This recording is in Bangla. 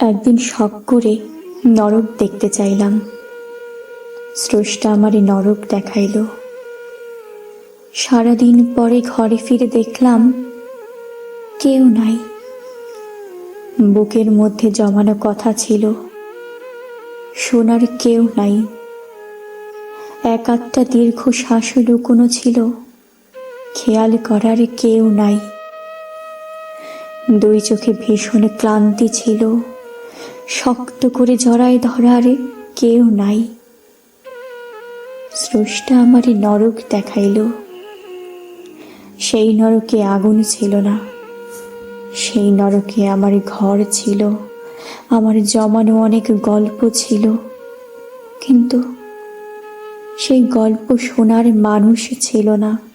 একদিন শখ করে নরক দেখতে চাইলাম। স্রষ্টা আমারে নরক দেখাইল। সারাদিন পরে ঘরে ফিরে দেখলাম কেউ নাই। বুকের মধ্যে জমানো কথা ছিল, শোনার কেউ নাই। এক আধটা দীর্ঘ শ্বাস লুকোনো ছিল, খেয়াল করার কেউ নাই। দুই চোখে ভীষণ ক্লান্তি ছিল। শক্ত করে জড়ায় ধরার কেউ নাই। স্রষ্টা আমারে নরক দেখাইল। সেই নরকে আগুন ছিল না। সেই নরকে আমার ঘর ছিল। আমার জমানো অনেক গল্প ছিল। কিন্তু সেই গল্প শোনার মানুষ ছিল না।